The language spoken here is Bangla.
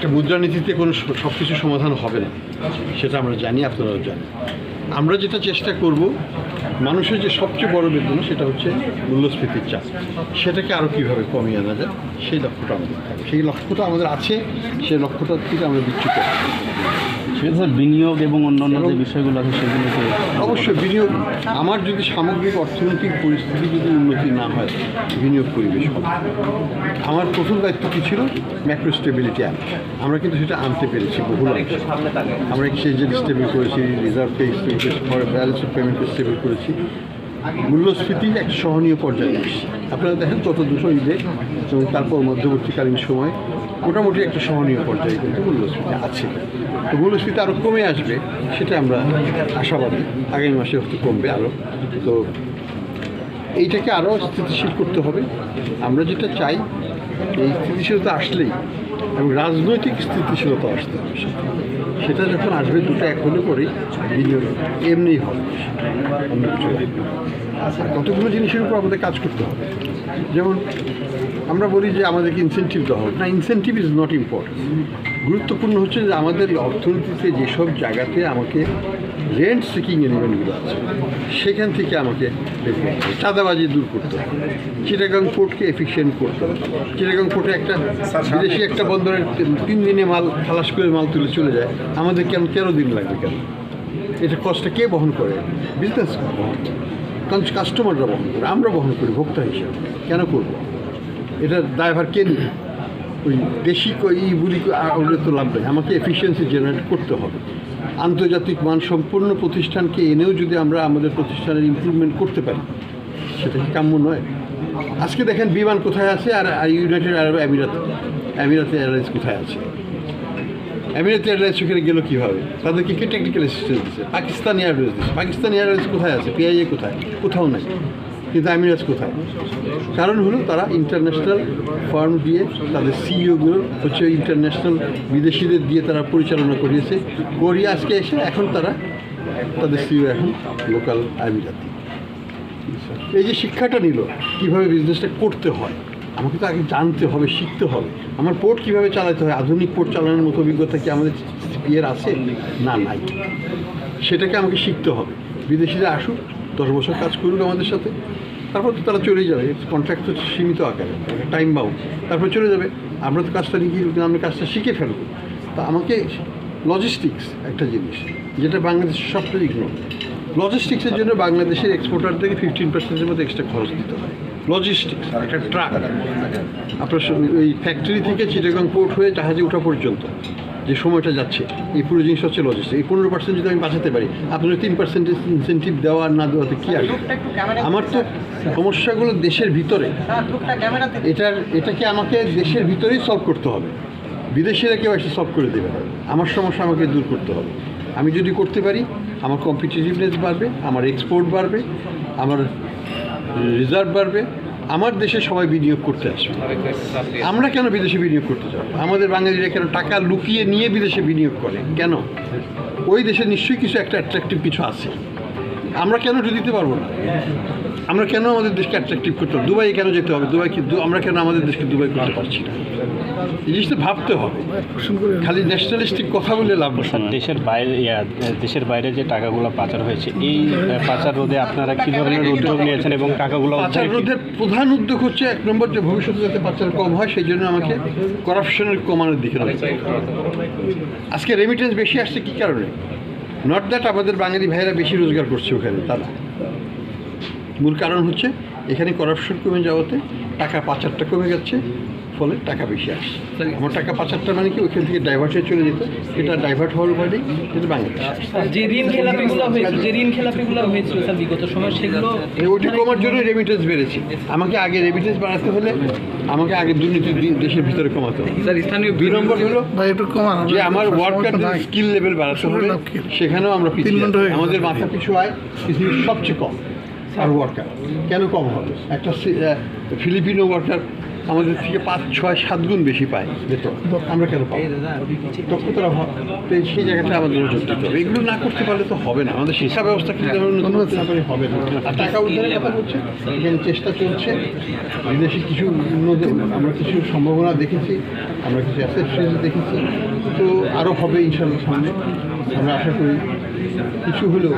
একটা মুদ্রানীতিতে কোনো সব কিছু সমাধান হবে না। সেটা আমরা জানি, আপনারাও জানি আমরা যেটা চেষ্টা করব, মানুষের যে সবচেয়ে বড় বেদনা সেটা হচ্ছে মূল্যস্ফীতির চাপ। সেটাকে আরও কীভাবে কমিয়ে আনা যায়, সেই লক্ষ্যটা আমাদের সেই লক্ষ্যটা আমাদের আছে, সেই লক্ষ্যটার থেকে আমরা বিচ্যুত। সেক্ষেত্রে বিনিয়োগ এবং অন্যান্য যে বিষয়গুলো আছে সেগুলোকে অবশ্যই বিনিয়োগ। আমার যদি সামগ্রিক অর্থনৈতিক পরিস্থিতি যদি উন্নতি না হয় বিনিয়োগ পরিবেশ আমার প্রথম দায়িত্ব কী ছিল? ম্যাক্রো স্টেবিলিটি আনা আমরা কিন্তু সেটা আনতে পেরেছি বহু অংশে। আমরা এক্সচেঞ্জের স্টেবিল করেছি reserve pay stable balance of payment stable করেছি। মূল্যস্ফীতি এক সহনীয় পর্যায়ে আসছে। আপনারা দেখেন গত দুশো ঈদে এবং তারপর মধ্যবর্তীকালীন সময় মোটামুটি একটা সহনীয় পর্যায়ে কিন্তু মূল্যস্ফীতি আছে। তো মূল্যস্ফীতি আরও কমে আসবে, সেটা আমরা আশাবাদী। আগামী মাসে হয়তো কমবে আরও তো এইটাকে আরও স্থিতিশীল করতে হবে। আমরা যেটা চাই এই স্থিতিশীলতা আসলেই এবং রাজনৈতিক স্থিতিশীলতা আসতে হবে সেটা। যখন আসবে, দুটো হলে পরেই বিনিয়োগ কিছু হবে কতগুলো জিনিসের উপর আমাদের কাজ করতে হবে? যেমন আমরা বলি যে আমাদেরকে ইনসেন্টিভ দেওয়া হবে না ইনসেন্টিভ ইজ নট ইম্পর্টেন্ট গুরুত্বপূর্ণ হচ্ছে যে আমাদের অর্থনীতিতে যেসব জায়গাতে আমাকে রেন্ট সিকিং এলিমেন্টগুলো আছে, সেখান থেকে আমাকে চাঁদাবাজি দূর করতে হবে। চিটাগাং পোর্টকে এফিসিয়েন্ট করতে হবে। চিটাগাং পোর্টে একটা বিদেশি একটা বন্দরের তিন দিনে মাল, খালাস করে মাল তুলে চলে যায়। আমাদের কেন, তেরো দিন লাগবে কেন? এটা কষ্টটা কে বহন করে? বিজনেস বহন কাস্টমাররা বহন করে। আমরা বহন করি, ভোক্তা হিসেবে। কেন করব? এটার ড্রাইভার কে নেবে? ওই দেশি ক- ই বুলি আউলে তো লাভ নেই। আমাকে এফিসিয়েন্সি জেনারেট করতে হবে। আন্তর্জাতিক মানসম্পন্ন প্রতিষ্ঠানকে এনেও যদি আমরা আমাদের প্রতিষ্ঠানের ইমপ্রুভমেন্ট করতে পারি, সেটা কি কাম্য নয়? আজকে দেখেন বিমান কোথায় আছে আর ইউনাইটেড আরব আমিরাত আমিরাত এয়ারলাইন্স কোথায় আছে? আমিরাত এয়ারলাইন্স সেখানে গেল কীভাবে? তাদেরকে কে টেকনিক্যাল অ্যাসিস্ট্যান্স দিচ্ছে পাকিস্তান এয়ারলাইন্স দিচ্ছে পাকিস্তান এয়ারলাইন্স কোথায় আছে? পিআইএ কোথায়? কোথাও নাই। কিন্তু আমিরাজ কোথায়? কারণ হলো তারা ইন্টারন্যাশনাল ফার্ম দিয়ে, তাদের সিইওগুলো হচ্ছে ইন্টারন্যাশনাল বিদেশিদের দিয়ে তারা পরিচালনা করিয়েছে। করিয়ে আজকে এসে এখন তারা তাদের সিইও এখন লোকাল আমিরাতি এই যে শিক্ষাটা নিল, কীভাবে বিজনেসটা করতে হয়, আমাকে তো আগে জানতে হবে, শিখতে হবে। আমার পোর্ট কীভাবে চালাতে হয়, আধুনিক পোর্ট চালানোর মতো অভিজ্ঞতা কি আমাদের সিপিএর আছে? না, নাই। সেটাকে আমাকে শিখতে হবে। বিদেশিরা আসুক দশ বছর কাজ করুক আমাদের সাথে, তারপর তো তারা চলে যাবে কন্ট্রাক্ট তো সীমিত আকারে টাইম বাউন্ড তারপর চলে যাবে। আমরা তো কাজটা নিয়ে গিয়ে আমরা কাজটা শিখে ফেলব। তা আমাকে লজিস্টিক্স একটা জিনিস, যেটা বাংলাদেশের সবচেয়ে ইগনোর লজিস্টিক্সের জন্য বাংলাদেশের এক্সপোর্টার থেকে ফিফটিন পার্সেন্টের মতো এক্সট্রা খরচ দিতে হয়। লজিস্টিক্স একটা ট্রাক আপনার ওই ফ্যাক্টরি থেকে চিটাগাং পোর্ট হয়ে জাহাজে ওঠা পর্যন্ত। যে সময়টা যাচ্ছে এই পুরো জিনিস হচ্ছে লজিস্টিক এই পনেরো পার্সেন্ট যদি আমি বাঁচাতে পারি আপনার তিন পার্সেন্টেজ ইনসেন্টিভ দেওয়া না দেওয়াতে কী আসবে? আমার তো সমস্যাগুলো দেশের ভিতরে। এটার এটাকে আমাকে দেশের ভিতরেই সলভ করতে হবে। বিদেশিরা কেউ এসে সলভ করে দেবে না। আমার সমস্যা আমাকে দূর করতে হবে। আমি যদি করতে পারি আমার কম্পিটিটিভনেস বাড়বে আমার এক্সপোর্ট বাড়বে আমার রিজার্ভ বাড়বে আমার দেশে সবাই বিনিয়োগ করতে আসবে আমরা কেন বিদেশে বিনিয়োগ করতে যাব? আমাদের বাঙালিরা কেন টাকা লুকিয়ে নিয়ে বিদেশে বিনিয়োগ করে? কেন? ওই দেশে নিশ্চয়ই কিছু একটা অ্যাট্রাকটিভ কিছু আছে। আমরা কেন দিতে পারব না? আমরা কেন আমাদের দেশকে অ্যাট্রাকটিভ করতে হবে দুবাই কেন যেতে হবে? দুবাই কি আমরা কেন আমাদের দেশকে দুবাই করতে পারছি না? এই জিনিসটা ভাবতে হবে। খালি ন্যাশনালিস্টিক কথা বলে লাভ। স্যার দেশের বাইরে দেশের বাইরে যে টাকাগুলো পাচার হয়েছে এই পাচার রোধে আপনারা কী ধরনের উদ্যোগ নিয়েছেন এবং টাকাগুলো পাচার রোধের প্রধান উদ্যোগ হচ্ছে এক নম্বর যে ভবিষ্যতে যাতে পাচার কম হয় সেই জন্য আমাকে করাপশনের কমানোর দিকে আজকে রেমিটেন্স বেশি আসছে কী কারণে? নট দ্যাট আমাদের বাঙালি ভাইয়েরা বেশি রোজগার করছে ওখানে, তারা মূল কারণ হচ্ছে এখানে করাপশন কমে যাওয়াতে টাকা পাচারটা কমে যাচ্ছে ফলে টাকা বেশি আসছে। আমার টাকা পাচারটা মানে কি? ওইখান থেকে ডাইভার্ট হয়ে চলে যেত। এটা ডাইভার্ট হওয়ার মানে এটা বাংলাদেশ। যে ঋণ খেলাপিগুলো হয়েছিল যে ঋণ খেলাপিগুলো হয়েছিল স্যার বিগত সময় সেগুলো এই ওটি কমার জন্য রেমিটেন্স বেড়েছে। আমাকে আগে রেমিটেন্স বাড়াতে হলে আমাকে আগে দুর্নীতি দেশের ভিতরে কমাতে হবে। স্যার স্থানীয় দুই নম্বর হলো একটু কমান। যে আমার ওয়ার্কার স্কিল লেভেল বাড়াতে হবে সেখানেও আমরা হয়ে আমাদের মাথা পিছু আয় পৃথিবীর সবচেয়ে কম। আর ওয়ার্কার কেন কম হবে? একটা ফিলিপিনো ওয়ার্কার আমাদের থেকে পাঁচ, ছয়, সাত গুণ বেশি পায় বেতন। আমরা কেন পাবো? দক্ষতার অভাব। সেই জায়গাটা আমাদের নজর দিতে হবে। এগুলো না করতে পারলে তো হবে না। আমাদের শিক্ষা ব্যবস্থা কিন্তু হবে না। আর টাকা উদ্ধারের কথা বলছে, এখানে চেষ্টা চলছে। বিদেশি কিছু উন্নত, আমরা কিছু সম্ভাবনা দেখেছি, আমরা কিছু অ্যাসেসরিজ দেখেছি। তো আরও হবে ইনশাল্লাহ সামনে। আমরা আশা করি কিছু হলেও